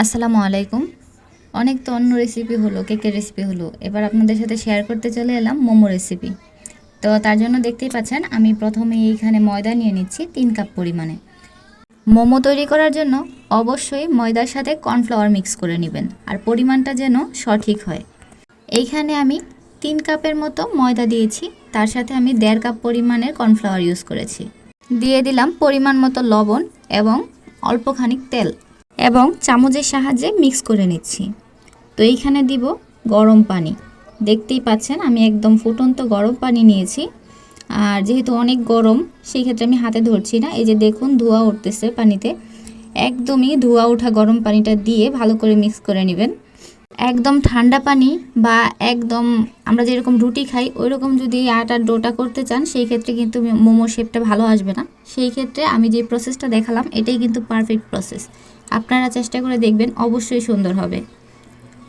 আসসালামু আলাইকুম। অনেক তো অন্য রেসিপি হলো কেকের রেসিপি হলো। এবার আপনাদের সাথে শেয়ার করতে চলে এলাম মোমো রেসিপি তো তার জন্য দেখতেই পাচ্ছেন, আমি প্রথমে এইখানে ময়দা নিয়ে নিচ্ছি তিন কাপ পরিমাণে। মোমো তৈরি করার জন্য অবশ্যই ময়দার সাথে কর্নফ্লাওয়ার মিক্স করে নেবেন, আর পরিমাণটা যেন সঠিক হয়। এইখানে আমি তিন কাপের মতো ময়দা দিয়েছি, তার সাথে আমি দেড় কাপ পরিমাণের কর্নফ্লাওয়ার ইউজ করেছি। দিয়ে দিলাম পরিমাণ মতো লবণ এবং অল্প খানিক তেল। এবং চামচের সাহায্যে মিক্স করে নিচ্ছি। তো এইখানে দিব গরম পানি। দেখতেই পাচ্ছেন, আমি একদম ফুটন্ত গরম পানি নিয়েছি। আর যেহেতু অনেক গরম, সেই ক্ষেত্রে আমি হাতে ধরছি না। এই যে দেখুন, ধোয়া উঠতেছে পানিতে। একদমই ধোয়া ওঠা গরম পানিটা দিয়ে ভালো করে মিক্স করে নেবেন। একদম ঠান্ডা পানি বা একদম আমরা যেরকম রুটি খাই ওই রকম যদি আটার ডোটা করতে চান, সেই ক্ষেত্রে কিন্তু মোমো শেপটা ভালো আসবে না। সেই ক্ষেত্রে আমি যে প্রসেসটা দেখালাম, এটাই কিন্তু পারফেক্ট প্রসেস আপনারা চেষ্টা করে দেখবেন, অবশ্যই সুন্দর হবে।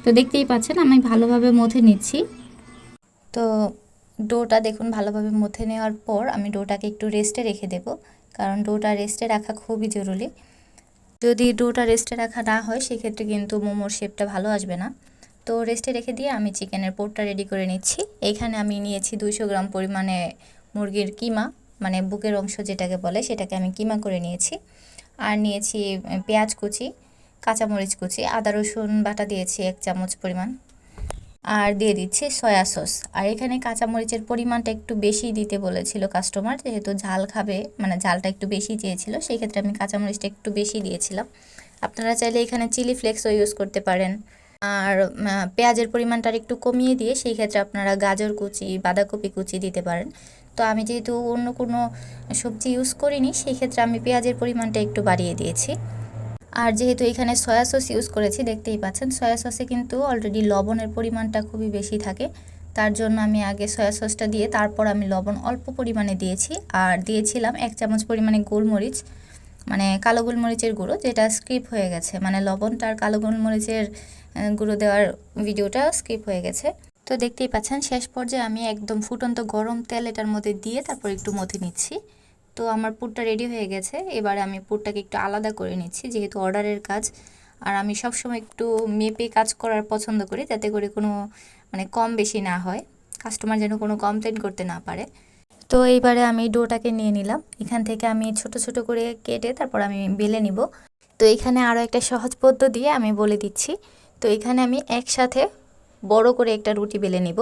তো দেখতেই পাচ্ছেন, আমি ভালোভাবে মথে নিচ্ছি। তো ডোটা দেখুন, ভালোভাবে মথে নেওয়ার পর আমি ডোটাকে একটু রেস্টে রেখে দেব, কারণ ডোটা রেস্টে রাখা খুবই জরুরি। যদি ডোটা রেস্টে রাখা না হয়, সেক্ষেত্রে কিন্তু মোমোর শেপটা ভালো আসবে না। তো রেস্টে রেখে দিয়ে আমি চিকেনের পোরটা রেডি করে নিচ্ছি। এইখানে আমি নিয়েছি দুইশো গ্রাম পরিমাণে মুরগির কিমা মানে বুকের অংশ যেটাকে বলে, সেটাকে আমি কিমা করে নিয়েছি। আর নিয়েছি পেঁয়াজ কুচি, কাঁচামরিচ কুচি, আদা, রসুন বাটা দিয়েছি এক চামচ পরিমাণ। আর দিয়ে দিচ্ছি সয়া সস। আর এখানে কাঁচামরিচের পরিমাণটা একটু বেশি দিতে বলেছিল কাস্টমার যেহেতু ঝাল খাবে মানে ঝালটা একটু বেশি চেয়েছিল সেই ক্ষেত্রে আমি কাঁচামরিচটা একটু বেশি দিয়েছিলাম। আপনারা চাইলে এখানে চিলি ফ্লেক্সও ইউজ করতে পারেন। আর পেঁয়াজের পরিমাণটা একটু কমিয়ে দিয়ে, সেই ক্ষেত্রে আপনারা গাজর কুচি, বাঁধাকপি কুচি দিতে পারেন। তো আমি যেহেতু অন্য কোনো সবজি ইউজ করিনি সেই ক্ষেত্রে আমি পেঁয়াজের পরিমাণটা একটু বাড়িয়ে দিয়েছি। আর যেহেতু এখানে সয়া সস ইউজ করেছি, দেখতেই পাচ্ছেন সয়া সসে কিন্তু অলরেডি লবণের পরিমাণটা খুবই বেশি থাকে। তার জন্য আমি আগে সয়া সসটা দিয়ে তারপর আমি লবণ অল্প পরিমাণে দিয়েছি। আর দিয়েছিলাম এক চামচ পরিমাণে গোলমরিচ মানে কালো গোলমরিচের গুঁড়ো, যেটা স্কিপ হয়ে গেছে। মানে লবণটা আর কালো গোলমরিচের গুঁড়ো দেওয়ার ভিডিওটা স্কিপ হয়ে গেছে। তো দেখতেই পাচ্ছেন, শেষ পর্যায়ে আমি একদম ফুটন্ত গরম তেল এটার মধ্যে দিয়ে তারপর একটু মথে নিচ্ছি। তো আমার পুরটা রেডি হয়ে গেছে, এবারে আমি পুরটাকে একটু আলাদা করে নিচ্ছি, যেহেতু অর্ডারের কাজ। আর আমি সবসময় একটু মেপে কাজ করার পছন্দ করি, যাতে করে কোনো মানে কম বেশি না হয় কাস্টমার যেন কোনো কমপ্লেন করতে না পারে। তো এইবারে আমি ডোটাকে নিয়ে নিলাম, এখান থেকে আমি ছোট ছোট করে কেটে তারপর আমি বেলে নিব। তো এখানে আরও একটা সহজ পদ্ধতি আমি বলে দিচ্ছি। তো এখানে আমি একসাথে বড় করে একটা রুটি বেলে নিব।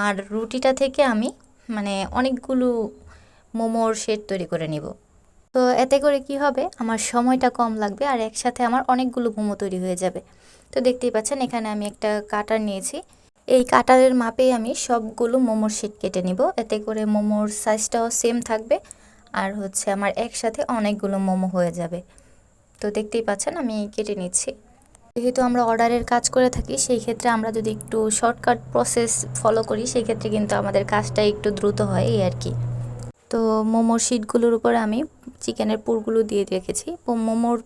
আর রুটিটা থেকে আমি মানে অনেকগুলো মোমোর শেড তৈরি করে নিব। তো এতে করে কি হবে? আমার সময়টা কম লাগবে আর একসাথে আমার অনেকগুলো মোমো তৈরি হয়ে যাবে। তো দেখতেই পাচ্ছেন এখানে আমি একটা কাটার নিয়েছি। এই কাটারের মাপেই আমি সবগুলো মোমোর শেড কেটে নিব। এতে করে মোমোর সাইজটাও সেম থাকবে আর হচ্ছে আমার একসাথে অনেকগুলো মোমো হয়ে যাবে। তো দেখতেই পাচ্ছেন আমি কেটে নিচ্ছি। যেহেতু আমরা অর্ডারের কাজ করে থাকি, সেই ক্ষেত্রে আমরা যদি একটু শর্টকাট প্রসেস ফলো করি, সেই ক্ষেত্রে কিন্তু আমাদের কাজটা একটু দ্রুত হয়, এই আর কি। তো মোমোর শিটগুলোর উপরে আমি চিকেনের পুরগুলো দিয়ে রেখেছি। মোমোর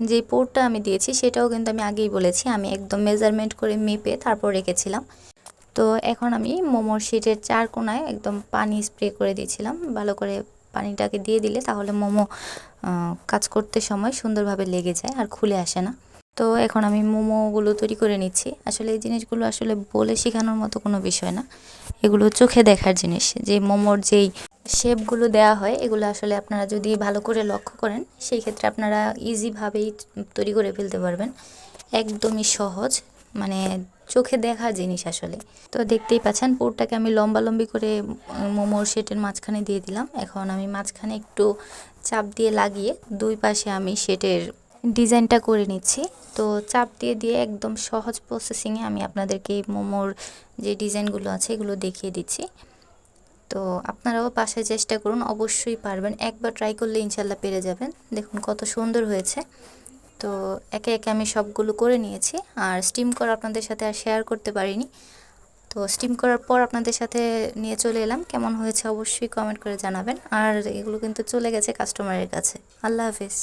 যে পোরটা আমি দিয়েছি, সেটাও কিন্তু আমি আগেই বলেছি, আমি একদম মেজারমেন্ট করে মেপে তারপর রেখেছিলাম। তো এখন আমি মোমোর শিটের চার কোনায় একদম পানি স্প্রে করে দিয়েছিলাম। ভালো করে পানিটাকে দিয়ে দিলে তাহলে মোমো কাজ করতে সময় সুন্দরভাবে লেগে যায় আর খুলে আসে না। তো এখন আমি মোমোগুলো তৈরি করে নিচ্ছি। আসলে এই জিনিসগুলো আসলে বলে শেখানোর মতো কোনো বিষয় না। এগুলো চোখে দেখার জিনিস। যে মোমোর যেই শেপগুলো দেওয়া হয়, এগুলো আসলে আপনারা যদি ভালো করে লক্ষ্য করেন, সেই ক্ষেত্রে আপনারা ইজিভাবেই তৈরি করে ফেলতে পারবেন। একদমই সহজ মানে চোখে দেখা জিনিস আসলে। তো দেখতেই পাচ্ছেন, পুরটাকে আমি লম্বা লম্বি করে মোমোর শেটের মাঝখানে দিয়ে দিলাম। এখন আমি মাঝখানে একটু চাপ দিয়ে লাগিয়ে দুই পাশে আমি শেটের ডিজাইনটা করে নিচ্ছি। তো চাপ দিয়ে দিয়ে একদম সহজ প্রসেসিংয়ে আমি আপনাদেরকে মোমোর যে ডিজাইনগুলো আছে এগুলো দেখিয়ে দিচ্ছি। তো আপনারাও পাশে চেষ্টা করুন, অবশ্যই পারবেন। একবার ট্রাই করলে ইনশাল্লাহ পেরে যাবেন। দেখুন কত সুন্দর হয়েছে। তো একে একে আমি সবগুলো করে নিয়েছি। আর স্টিম করা আপনাদের সাথে আর শেয়ার করতে পারিনি। তো স্টিম করার পর আপনাদের সাথে নিয়ে চলে এলাম। কেমন হয়েছে অবশ্যই কমেন্ট করে জানাবেন। আর এগুলো কিন্তু চলে গেছে কাস্টমারের কাছে। আল্লাহ হাফিজ।